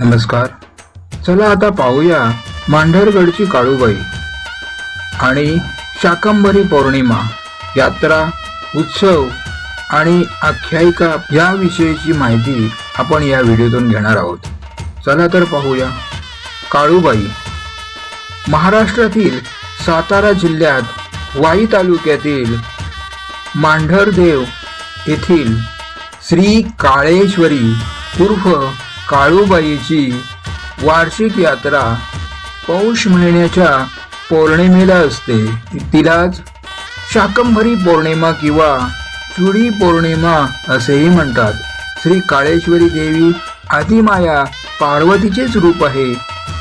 नमस्कार. चला आता पाहूया मांढरगडची काळूबाई आणि शाकंभरी पौर्णिमा यात्रा उत्सव आणि आख्यायिका याविषयीची माहिती आपण या व्हिडिओतून घेणार आहोत. चला तर पाहूया. काळूबाई महाराष्ट्रातील सातारा जिल्ह्यात वाई तालुक्यातील मांढरदेव येथील श्री काळेश्वरी उर्फ काळूबाईची वार्षिक यात्रा पौष महिन्याच्या पौर्णिमेला असते. तिलाच शाकंभरी पौर्णिमा किंवा चुडी पौर्णिमा असेही म्हणतात. श्री काळेश्वरी देवी आदिमाया पार्वतीचेच रूप आहे.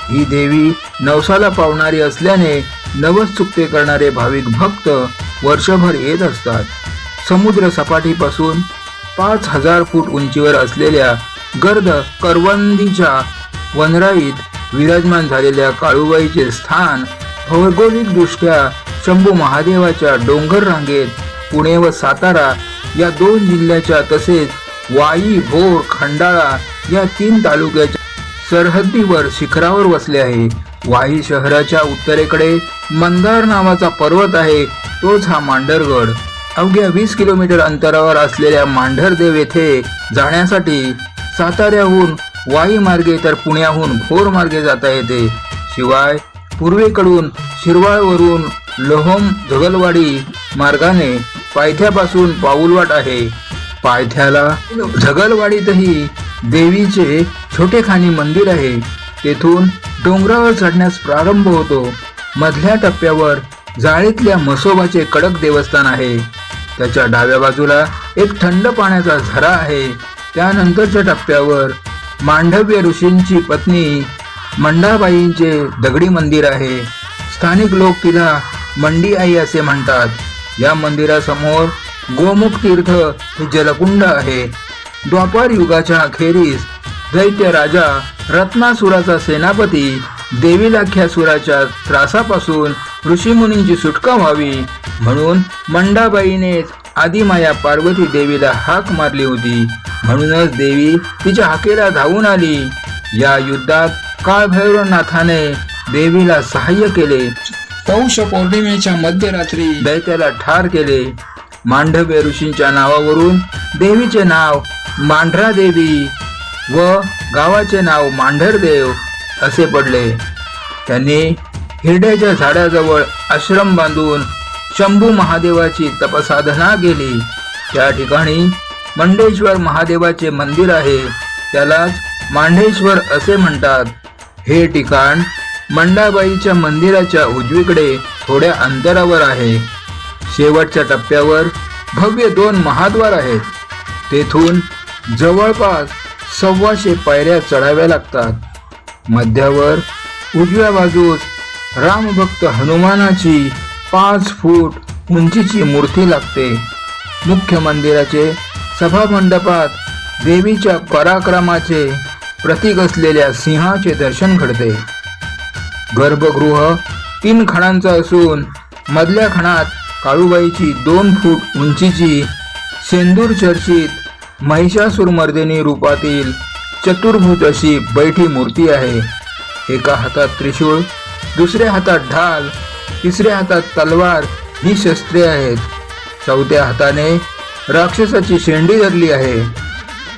ही देवी नवसाला पावणारी असल्याने नवस चुकते करणारे भाविक भक्त वर्षभर येत असतात. समुद्र सपाटीपासून पाच हजार फूट उंचीवर असलेल्या गर्द करवंदीच्या वनराईत विराजमान झालेल्या काळूबाईचे स्थान भौगोलिकदृष्ट्या शंभू महादेवाच्या डोंगर रांगेत पुणे व सातारा या दोन जिल्ह्याच्या तसेच वाई भोर खंडाळा या तीन तालुक्याच्या सरहद्दीवर शिखरावर वसले आहे. वाई शहराच्या उत्तरेकडे मंदार नावाचा पर्वत आहे तोच हा मांढरगड. अवघ्या वीस किलोमीटर अंतरावर असलेल्या मांढरदेव येथे जाण्यासाठी साताऱ्याहून वाई मार्गे तर पुण्याहून भोर मार्गे जाता येते. शिवाय पूर्वेकडून शिरवाळवरून लोहम झगलवाडी मार्गाने पायथ्यापासून पाऊलवाट आहे. पायथ्याला झगलवाडीतही देवीचे छोटेखानी मंदिर आहे. तेथून डोंगरावर चढण्यास प्रारंभ होतो. मधल्या टप्प्यावर जाळीतल्या म्हसोबाचे कडक देवस्थान आहे. त्याच्या डाव्या बाजूला एक थंड पाण्याचा झरा आहे. त्यानंतरच्या टप्प्यावर मांडव्य ऋषींची पत्नी मंडाबाईंचे दगडी मंदिर आहे. स्थानिक लोक तिला मंडी आई असे म्हणतात. या मंदिरासमोर गोमुख तीर्थ हे जलकुंड आहे. द्वापार युगाच्या अखेरीस दैत्य राजा रत्नासुराचा सेनापती देवीलाख्यासुराच्या त्रासापासून ऋषीमुनींची सुटका व्हावी म्हणून मंडाबाईनेच आदिमाया पार्वती देवीला हाक मारली होती. म्हणूनच देवी तिच्या हाकेला धावून आली. या युद्धात काळभैरवनाथाने देवीला सहाय्य केले. पौष पौर्णिमेच्या मध्यरात्री दैत्याला ठार केले. मांडव्य ऋषींच्या नावावरून देवीचे नाव मांढरा देवी व गावाचे नाव मांढरदेव असे पडले. त्यांनी हिरड्याच्या झाडाजवळ आश्रम बांधून शंभू महादेवाची तपसाधना केली त्या ठिकाणी मंडेश्वर महादेवाचे मंदिर आहे. त्यालाच मांढेश्वर असे म्हणतात. हे ठिकाण मंडाबाईच्या मंदिराच्या उजवीकडे थोड्या अंतरावर आहे. शेवटच्या टप्प्यावर भव्य दोन महाद्वार आहेत. तेथून जवळपास सव्वाशे पायऱ्या चढाव्या लागतात. मध्यावर उजव्या बाजूस रामभक्त हनुमानाची पाच फूट उंचीची मूर्ती लागते. मुख्य मंदिराचे सभामंडपात देवीच्या पराक्रमाचे प्रतीक असलेल्या सिंहाचे दर्शन घडते. गर्भगृह तीन खणांचा असून मधल्या खणात काळूबाईची दोन फूट उंचीची सेंदूर चर्चित महिषासुरमर्दिनी रूपातील चतुर्भुज अशी बैठी मूर्ती आहे. एका हातात त्रिशूळ दुसऱ्या हातात ढाल तिसऱ्या हातात तलवार. ही शस्त्रे आहेत. चौथ्या हाताने राक्षसाची शेंडी धरली आहे.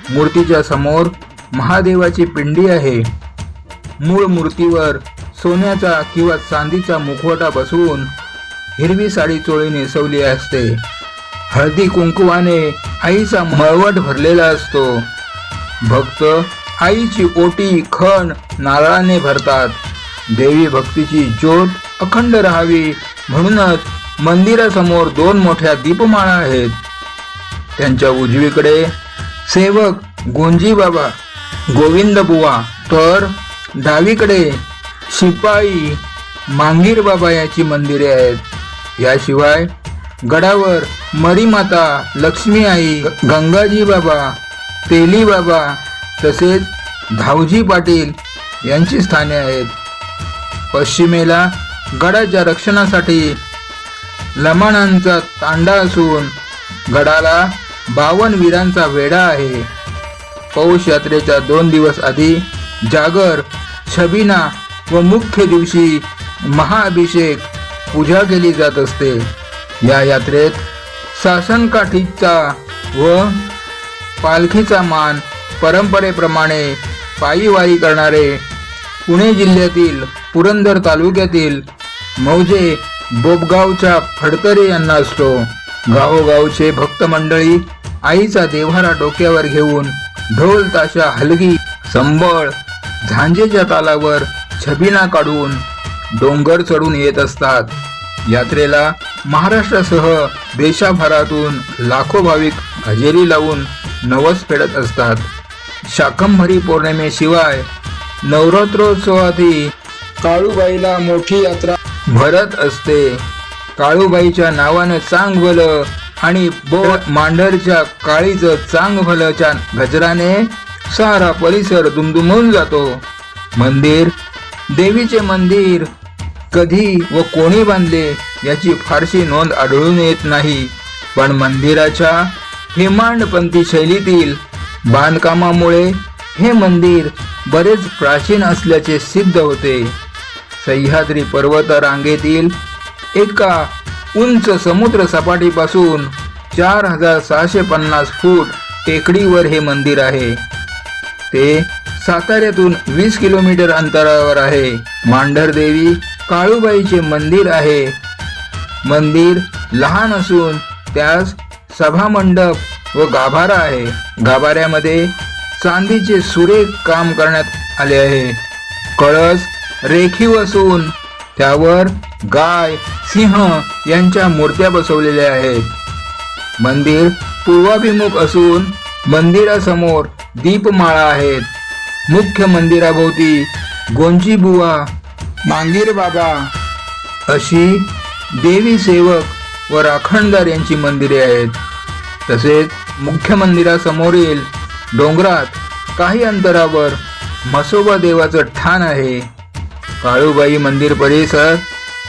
मूर्तीच्या समोर महादेवाची पिंडी आहे. मूळ मूर्तीवर सोन्याचा किंवा चांदीचा मुखवटा बसवून हिरवी साडी चोळी नेसवली असते. हळदी कुंकुवाने आईचा मळवट भरलेला असतो. भक्त आईची ओटी खण नारळाने भरतात. देवी भक्तीची ज्योत अखंड राहावी म्हणूनच मंदिरासमोर दोन मोठ्या दीपमाळा आहेत. त्यांच्या उजवीकडे सेवक गोंजी बाबा गोविंद बुवा तर डावीकडे शिपाई मांगीर बाबा याची मंदिरे आहेत. याशिवाय गडावर मरीमाता लक्ष्मी आई गंगाजी बाबा तेली बाबा तसेच धावजी पाटील यांची स्थाने आहेत. पश्चिमेला गडाच्या रक्षणासाठी लमाणांचा तांडा असून गडाला बावन वीरांचा वेढा आहे. पौष यात्रेच्या दोन दिवस आधी जागर छबिना व मुख्य दिवशी महाअभिषेक पूजा केली जात असते. या यात्रेत सासनकाठीचा व पालखीचा मान परंपरेप्रमाणे पायीवाई करणारे पुणे जिल्ह्यातील पुरंदर तालुक्यातील मौजे बोबगावच्या फडकरे यांना असतो. गावोगावचे भक्त मंडळी आईचा देव्हारा डोक्यावर घेऊन ढोल ताशा हलगी संबळ झांजेच्या तालावर छबिना काढून डोंगर चढून येत असतात. यात्रेला महाराष्ट्रासह देशाभरातून लाखो भाविक हजेरी लावून नवस फेडत असतात. शाकंभरी पौर्णिमेशिवाय नवरात्रोत्सवातही काळूबाईला मोठी यात्रा भरत असते. काळूबाईच्या नावानं चांग भलं आणि बो मांढरच्या काळीचं चांग भलंच्या गजराने सारा परिसर दुमदुमून जातो. मंदिर देवीचे मंदिर कधी व कोणी बांधले याची फारशी नोंद आढळून येत नाही. पण मंदिराच्या हेमांडपंथी शैलीतील बांधकामामुळे हे मंदिर बरेच प्राचीन असल्याचे सिद्ध होते. सह्याद्री पर्वत रांगेतील एका उंच समुद्र सपाटीपासून चार हजार सहाशे पन्नास फूट टेकडीवर हे मंदिर आहे. ते साताऱ्यातून वीस किलोमीटर अंतरावर आहे. मांढरदेवी काळूबाईचे मंदिर आहे. मंदिर लहान असून त्यास सभामंडप व गाभारा आहे. गाभाऱ्यामध्ये चांदीचे सुरेख काम करण्यात आले आहे. कळस रेखीव असून त्यावर गाय सिंह यांच्या मूर्त्या बसवलेल्या आहेत. मंदिर पूर्वाभिमुख असून मंदिरासमोर दीपमाळा आहेत. मुख्य मंदिराभोवती गोंजी बुवा मांगीर बाबा अशी देवी सेवक व राखणदार यांची मंदिरे आहेत. तसेच मुख्य मंदिरासमोरील डोंगरात काही अंतरावर म्हसोबा देवाचं ठाण आहे. काळूबाई मंदिर परिसर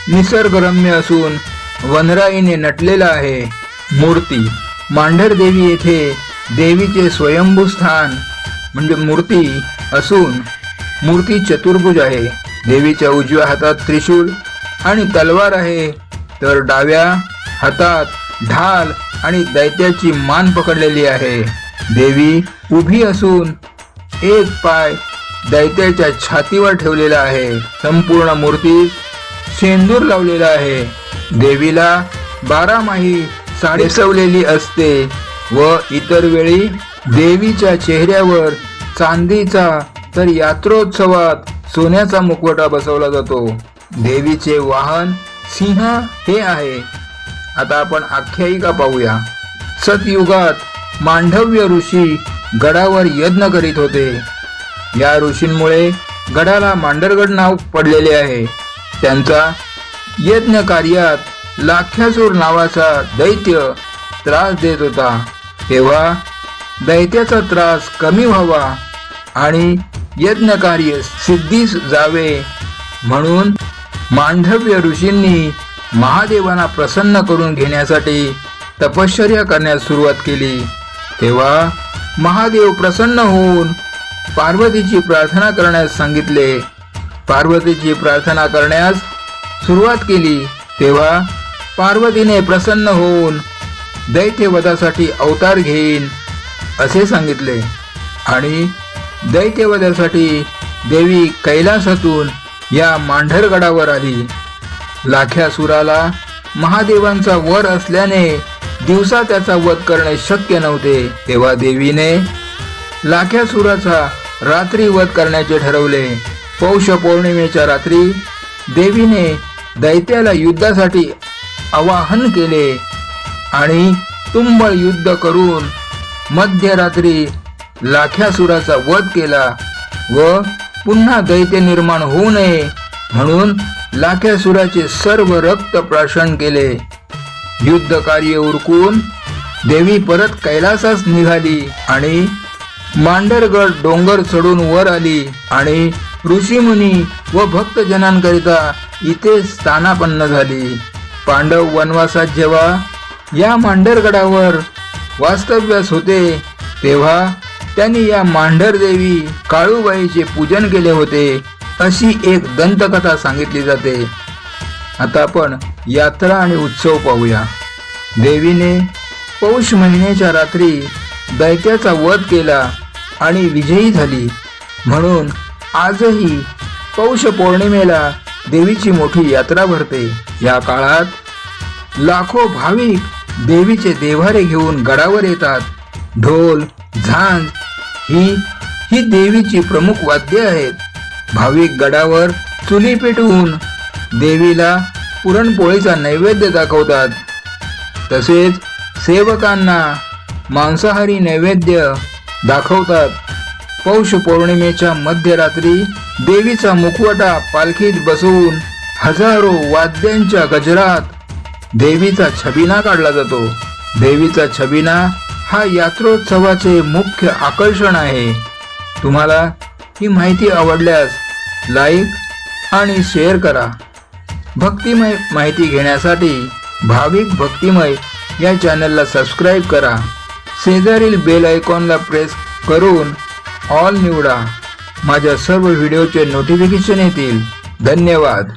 निसर्गरम्य असून वनराईने नटलेला आहे. मूर्ती. मांढर देवी येथे देवीचे स्वयंभू स्थान म्हणजे मूर्ती असून मूर्ती चतुर्भुज आहे. देवीच्या उजव्या हातात त्रिशूल आणि तलवार आहे. तर डाव्या हातात ढाल आणि दैत्याची मान पकडलेली आहे. देवी उभी असून एक पाय दैत्याच्या छातीवर ठेवलेला आहे. संपूर्ण मूर्तीत शेंदूर लावलेला आहे. देवीला बारामाही साडेसवलेली असते व इतर वेळी देवीच्या चेहऱ्यावर चांदीचा तर यात्रोत्सवात सोन्याचा मुखवटा बसवला जातो. देवीचे वाहन सिंह हे आहे. आता आपण आख्यायिका पाहूया. सतयुगात मांडव्य ऋषी गडावर यज्ञ करीत होते. या ऋषींमुळे गडाला मांडरगड नाव पडलेले आहे. त्यांचा यज्ञ कार्यात लाख्यासूर नावाचा दैत्य त्रास देत होता. तेव्हा दैत्याचा त्रास कमी व्हावा आणि यज्ञ कार्य सिद्धीस जावे म्हणून मांडव्य ऋषींनी महादेवांना प्रसन्न करून घेण्यासाठी तपश्चर्या करण्यास सुरुवात केली. तेव्हा महादेव प्रसन्न होऊन पार्वतीची प्रार्थना करण्यास सांगितले. पार्वतीची प्रार्थना करण्यास सुरुवात केली तेव्हा पार्वतीने प्रसन्न होऊन दैत्यवधासाठी अवतार घेईन असे सांगितले. आणि दैत्यवधासाठी देवी कैलासातून या मांढरगडावर आली. लाख्यासुराला महादेवांचा वर असल्याने दिवसा त्याचा वध करणे शक्य नव्हते. तेव्हा देवीने लाख्यासुराचा रात्री वध करण्याचे ठरवले. पौष पौर्णिमेच्या रात्री देवीने दैत्याला युद्धासाठी आवाहन केले आणि तुंबळ युद्ध करून मध्यरात्री लाख्यासुराचा वध केला व पुन्हा दैत्य निर्माण होऊ नये म्हणून लाख्यासुराचे सर्व रक्त प्राशन केले. युद्ध कार्य उरकून देवी परत कैलासास निघाली आणि मांडरगड डोंगर चढून वर आली आणि ऋषीमुनी व भक्तजनांकरिता इथे स्थानापन्न झाली. पांडव वनवासात जेव्हा या मांडरगडावर वास्तव्यास होते तेव्हा त्यांनी या मांढर देवी काळूबाईचे पूजन केले होते अशी एक दंतकथा सांगितली जाते. आता आपण यात्रा आणि उत्सव पाहूया. देवीने पौष महिन्याच्या रात्री दैत्याचा वध केला. आणि विजयी झाली. म्हणून आजही पौष पौर्णिमेला देवीची मोठी यात्रा भरते. या काळात लाखो भाविक देवीचे देव्हारे घेऊन गडावर येतात. ढोल झांज ही ही देवीची प्रमुख वाद्ये आहेत. भाविक गडावर चुली पेटवून देवीला पुरणपोळीचा नैवेद्य दाखवतात. तसेच सेवकांना मांसाहारी नैवेद्य दाखवतात. पौष पौर्णिमेच्या मध्यरात्री देवीचा मुखवटा पालखीत बसवून हजारो वाद्यांच्या गजरात देवीचा छबिना काढला जातो. देवीचा छबिना हा यात्रोत्सवाचे मुख्य आकर्षण आहे. तुम्हाला ही माहिती आवडल्यास लाईक आणि शेअर करा. भक्तिमय माहिती घेण्यासाठी भाविक भक्तिमय या चॅनलला सबस्क्राईब करा. शेजारील बेल आयकॉनला प्रेस करून ऑल निवडा. माझ्या सर्व व्हिडिओचे नोटिफिकेशन येतील. धन्यवाद.